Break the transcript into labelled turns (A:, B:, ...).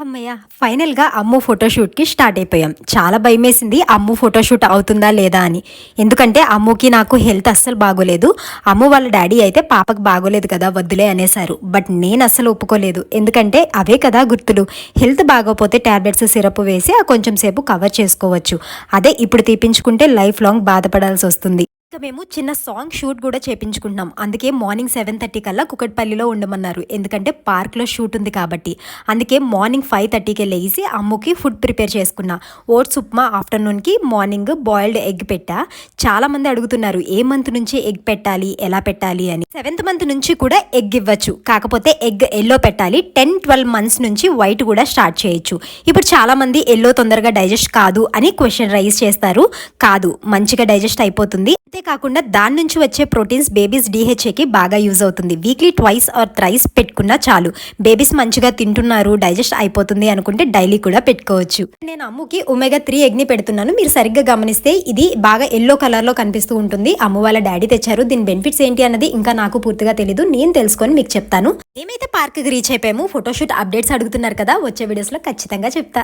A: అమ్మయ్య ఫైనల్గా అమ్ము ఫోటోషూట్కి స్టార్ట్ అయిపోయాం. చాలా భయమేసింది అమ్ము ఫోటోషూట్ అవుతుందా లేదా అని. ఎందుకంటే అమ్ముకి నాకు హెల్త్ అస్సలు బాగోలేదు. అమ్ము వాళ్ళ డాడీ అయితే పాపకు బాగోలేదు కదా వద్దులే అనేసారు బట్ నేను అస్సలు ఒప్పుకోలేదు. ఎందుకంటే అవే కదా గుర్తులు. హెల్త్ బాగోపోతే ట్యాబ్లెట్స్ సిరప్ వేసి ఆ కొంచెం సేపు కవర్ చేసుకోవచ్చు. అదే ఇప్పుడు తీపించుకుంటే లైఫ్ లాంగ్ బాధపడాల్సి వస్తుంది. ఇంకా మేము చిన్న సాంగ్ షూట్ కూడా చేపించుకుంటున్నాం. అందుకే మార్నింగ్ సెవెన్ థర్టీ కల్లా కుకట్పల్లిలో ఉండమన్నారు. ఎందుకంటే పార్క్లో షూట్ ఉంది కాబట్టి. అందుకే మార్నింగ్ ఫైవ్ థర్టీకి లేచి అమ్ముకి ఫుడ్ ప్రిపేర్ చేసుకున్నా. ఓట్స్ ఉప్మా ఆఫ్టర్నూన్కి మార్నింగ్ బాయిల్డ్ ఎగ్ పెట్టా. చాలామంది అడుగుతున్నారు ఏ మంత్ నుంచి ఎగ్ పెట్టాలి? ఎలా పెట్టాలి? అని. సెవెంత్ మంత్ నుంచి కూడా ఎగ్ ఇవ్వచ్చు. కాకపోతే ఎగ్ ఎల్లో పెట్టాలి. టెన్ ట్వెల్వ్ మంత్స్ నుంచి వైట్ కూడా స్టార్ట్ చేయొచ్చు. ఇప్పుడు చాలా మంది ఎల్లో తొందరగా డైజెస్ట్ కాదు అని క్వశ్చన్ రైజ్ చేస్తారు. కాదు మంచిగా డైజెస్ట్ అయిపోతుంది. కాకుండా దాని నుంచి వచ్చే ప్రోటీన్స్ బేబీస్ డిహెచ్ఏకి బాగా యూజ్ అవుతుంది. వీక్లీ ట్వైస్ ఆర్ థ్రైస్ పెట్టుకున్నా చాలు. బేబీస్ మంచిగా తింటున్నారు డైజెస్ట్ అయిపోతుంది అనుకుంటే డైలీ కూడా పెట్టుకోవచ్చు. నేను అమ్ముకి ఒమేగా త్రీ ఎగ్ని పెడుతున్నాను. మీరు సరిగ్గా గమనిస్తే ఇది బాగా ఎల్లో కలర్లో కనిపిస్తూ ఉంటుంది. అమ్ము వాళ్ళ డాడీ తెచ్చారు. దీని బెనిఫిట్స్ ఏంటి అన్నది ఇంకా నాకు పూర్తిగా తెలీదు. నేను తెలుసుకొని మీకు చెప్తాను. మేమైతే పార్క్ రీచ్ అయిపోయాము ఫోటోషూట్ అప్డేట్స్ అడుగుతున్నారు కదా వచ్చే వీడియోస్లో ఖచ్చితంగా చెప్తా.